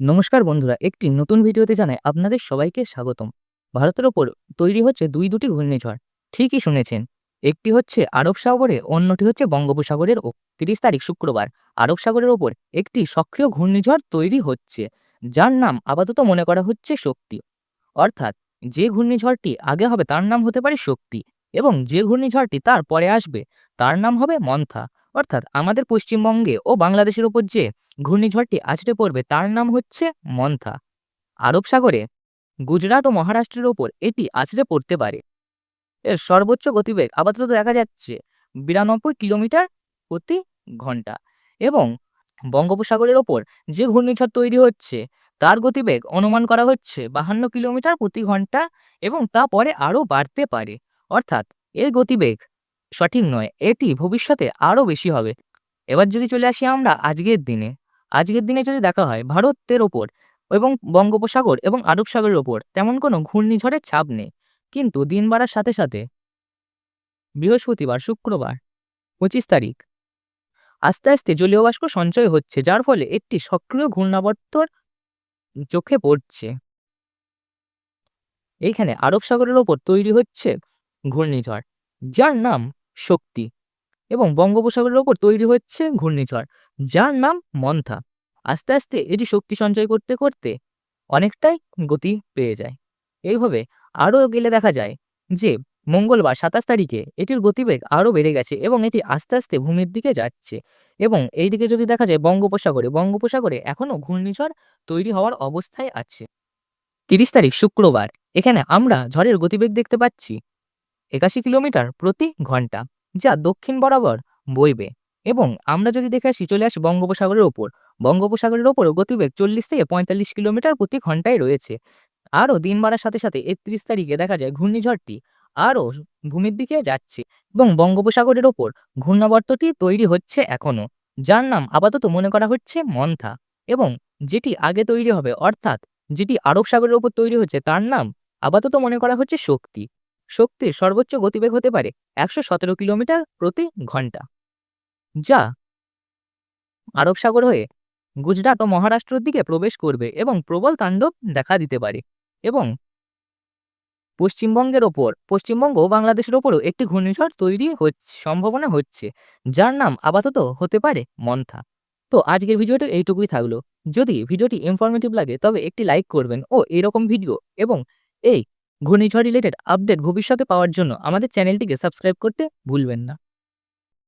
নমস্কার বন্ধুরা, একটি নতুন ভিডিওতে জানায় আপনাদের সবাইকে স্বাগতম। ভারতের ওপর তৈরি হচ্ছে দুই দুটি ঘূর্ণিঝড়, ঠিকই শুনেছেন। একটি হচ্ছে আরব সাগরে, অন্যটি হচ্ছে বঙ্গোপসাগরের ও। তিরিশ তারিখ শুক্রবার আরব সাগরের ওপর একটি সক্রিয় ঘূর্ণিঝড় তৈরি হচ্ছে, যার নাম আপাতত মনে করা হচ্ছে শক্তি। অর্থাৎ যে ঘূর্ণিঝড়টি আগে হবে তার নাম হতে পারে শক্তি, এবং যে ঘূর্ণিঝড়টি তার পরে আসবে তার নাম হবে মন্থা। অর্থাৎ আমাদের পশ্চিমবঙ্গে ও বাংলাদেশের ওপর যে ঘূর্ণিঝড়টি আছড়ে পড়বে তার নাম হচ্ছে মন্থা। আরব সাগরে গুজরাট ও মহারাষ্ট্রের ওপর এটি আছড়ে পড়তে পারে। এর সর্বোচ্চ গতিবেগ আপাতত দেখা যাচ্ছে বিরানব্বই কিলোমিটার প্রতি ঘণ্টা এবং বঙ্গোপসাগরের ওপর যে ঘূর্ণিঝড় তৈরি হচ্ছে তার গতিবেগ অনুমান করা হচ্ছে বাহান্ন কিলোমিটার প্রতি ঘণ্টা এবং তা পরে আরও বাড়তে পারে। অর্থাৎ এর গতিবেগ সঠিক নয়, এটি ভবিষ্যতে আরও বেশি হবে। এবার যদি চলে আসি আমরা আজকের দিনে। আজকের দিনে যদি দেখা হয় ভারতের ওপর এবং বঙ্গোপসাগর এবং আরব সাগরের ওপর তেমন কোনো ঘূর্ণিঝড়ের ছাপ নেই। কিন্তু দিন বাড়ার সাথে সাথে বৃহস্পতিবার, শুক্রবার, পঁচিশ তারিখ আস্তে আস্তে জলীয় বাষ্প সঞ্চয় হচ্ছে, যার ফলে একটি সক্রিয় ঘূর্ণাবর্তর চোখে পড়ছে। এইখানে আরব সাগরের ওপর তৈরি হচ্ছে ঘূর্ণিঝড়, যার নাম শক্তি এবং বঙ্গোপসাগরের ওপর তৈরি হচ্ছে ঘূর্ণিঝড়, যার নাম মন্থা। আস্তে আস্তে এটি শক্তি সঞ্চয় করতে করতে অনেকটাই গতি পেয়ে যায়। এইভাবে আরও গেলে দেখা যায় যে মঙ্গলবার সাতাশ তারিখে এটির গতিবেগ আরও বেড়ে গেছে এবং এটি আস্তে আস্তে ভূমির দিকে যাচ্ছে এবং এই দিকে যদি দেখা যায় বঙ্গোপসাগরে বঙ্গোপসাগরে এখনও ঘূর্ণিঝড় তৈরি হওয়ার অবস্থায় আছে। তিরিশ তারিখ শুক্রবার, এখানে আমরা ঝড়ের গতিবেগ দেখতে পাচ্ছি। একাশি কিলোমিটার প্রতি ঘণ্টা, যা দক্ষিণ বরাবর বইবে। এবং আমরা যদি দেখে আসি, চলে আসি বঙ্গোপসাগরের ওপর। বঙ্গোপসাগরের ওপরও গতিবেগ চল্লিশ থেকে পঁয়তাল্লিশ কিলোমিটার প্রতি ঘন্টায় রয়েছে। আরও দিন বাড়ার সাথে সাথে একত্রিশ তারিখে দেখা যায় ঘূর্ণিঝড়টি আরও ভূমির দিকে যাচ্ছে এবং বঙ্গোপসাগরের ওপর ঘূর্ণাবর্তটি তৈরি হচ্ছে এখনও, যার নাম আপাতত মনে করা হচ্ছে মন্থা। এবং যেটি আগে তৈরি হবে, অর্থাৎ যেটি আরব সাগরের ওপর তৈরি হচ্ছে, তার নাম আপাতত মনে করা হচ্ছে শক্তি। শক্তির সর্বোচ্চ গতিবেগ হতে পারে একশো সতেরো কিলোমিটার প্রতি ঘণ্টা। যা আরব সাগর হয়ে গুজরাট ও মহারাষ্ট্রের দিকে প্রবেশ করবে এবং প্রবল তাণ্ডব দেখা দিতে পারে এবং পশ্চিমবঙ্গের ওপর, পশ্চিমবঙ্গ ও বাংলাদেশের ওপরও একটি ঘূর্ণিঝড় তৈরি হচ্ছে সম্ভাবনা হচ্ছে, যার নাম আপাতত হতে পারে মন্থা। তো আজকের ভিডিওটা এইটুকুই থাকল। যদি ভিডিওটি ইনফরমেটিভ লাগে তবে একটি লাইক করবেন ও এরকম ভিডিও এবং এই ঘূর্ণিঝড় রিলেটেড আপডেট ভবিষ্যতে পাওয়ার জন্য আমাদের চ্যানেলটিকে সাবস্ক্রাইব করতে ভুলবেন না।